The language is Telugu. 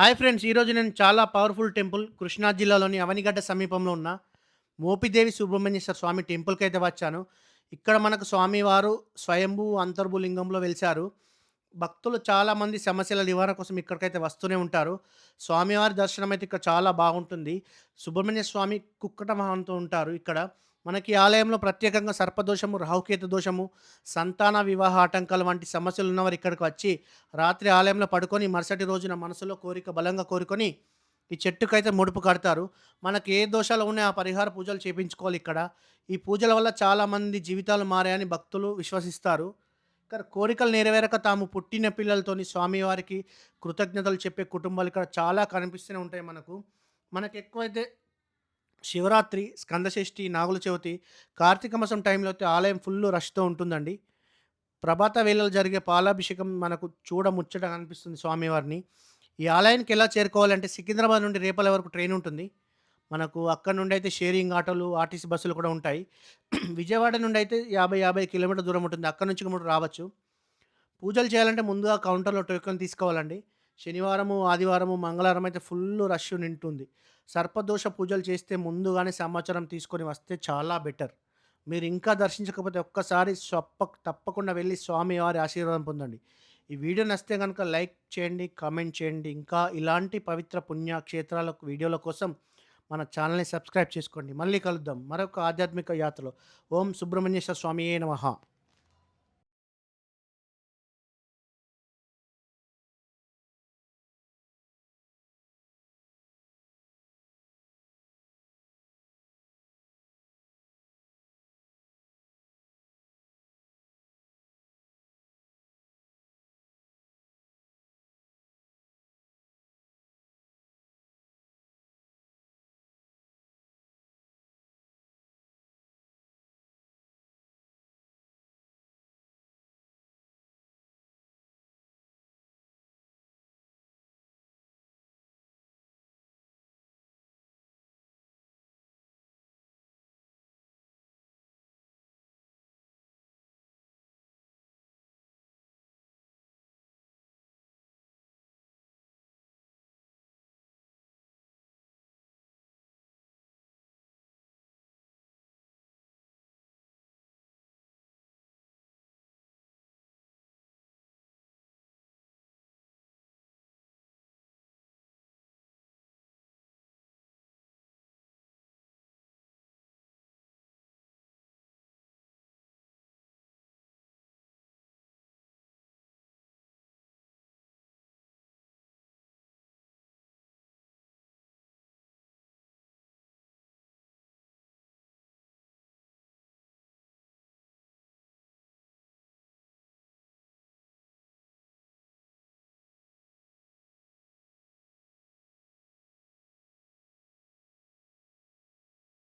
హాయ్ ఫ్రెండ్స్ ఈరోజు నేను చాలా పవర్ఫుల్ టెంపుల్ కృష్ణా జిల్లాలోని అవనిగడ్డ సమీపంలో ఉన్న మోపిదేవి సుబ్రహ్మణ్యేశ్వర స్వామి టెంపుల్కి అయితే వచ్చాను. ఇక్కడ మనకు స్వామివారు స్వయంభూ అంతర్భు లింగంలో వెలిశారు. భక్తులు చాలామంది సమస్యల నివారణ కోసం ఇక్కడికైతే వస్తూనే ఉంటారు. స్వామివారి దర్శనం అయితే ఇక్కడ చాలా బాగుంటుంది. సుబ్రహ్మణ్య స్వామి కుక్కట మహంతో ఉంటారు ఇక్కడ. మనకి ఆలయంలో ప్రత్యేకంగా సర్పదోషము రాహుకేతు దోషము సంతాన వివాహ ఆటంకాలు వంటి సమస్యలు ఉన్నవారు ఇక్కడికి వచ్చి రాత్రి ఆలయంలో పడుకొని మరుసటి రోజున మనసులో కోరిక బలంగా కోరుకొని ఈ చెట్టుకైతే ముడుపు కడతారు. మనకి ఏ దోషాలు ఉన్నాయో ఆ పరిహార పూజలు చేపించుకోవాలి ఇక్కడ. ఈ పూజల వల్ల చాలామంది జీవితాలు మారాయని భక్తులు విశ్వసిస్తారు. ఇక్కడ కోరికలు నెరవేరక తాము పుట్టిన పిల్లలతోని స్వామివారికి కృతజ్ఞతలు చెప్పే కుటుంబాలు ఇక్కడ చాలా కనిపిస్తూనే ఉంటాయి మనకు. మనకు ఎక్కువైతే శివరాత్రి స్కందషష్ఠి నాగుల చవితి కార్తీక మాసం టైంలో అయితే ఆలయం ఫుల్ రష్తో ఉంటుందండి. ప్రభాత వేళలు జరిగే పాలాభిషేకం మనకు చూడ ముచ్చటగా అనిపిస్తుంది స్వామివారిని. ఈ ఆలయానికి ఎలా చేరుకోవాలంటే సికింద్రాబాద్ నుండి రేపల వరకు ట్రైన్ ఉంటుంది. మనకు అక్కడ నుండి అయితే షేరింగ్ ఆటోలు ఆర్టీసీ బస్సులు కూడా ఉంటాయి. విజయవాడ నుండి అయితే యాభై యాభై కిలోమీటర్ దూరం ఉంటుంది. అక్కడ నుంచి కూడా రావచ్చు. పూజలు చేయాలంటే ముందుగా కౌంటర్లో టోకెన్ తీసుకోవాలండి. శనివారము ఆదివారము మంగళవారం అయితే ఫుల్ రష్ నింటుంది. సర్పదోష పూజలు చేస్తే ముందుగానే సమాచారం తీసుకొని వస్తే చాలా బెటర్. మీరు ఇంకా దర్శించకపోతే ఒక్కసారి స్వప్ప తప్పకుండా వెళ్ళి స్వామివారి ఆశీర్వాదం పొందండి. ఈ వీడియో నచ్చితే కనుక లైక్ చేయండి కామెంట్ చేయండి. ఇంకా ఇలాంటి పవిత్ర పుణ్యక్షేత్రాల వీడియోల కోసం మన ఛానల్ని సబ్స్క్రైబ్ చేసుకోండి. మళ్ళీ కలుద్దాం. మరొక ఆధ్యాత్మిక యాత్రలో. ఓం సుబ్రహ్మణ్యేశ్వర స్వామియే నమః.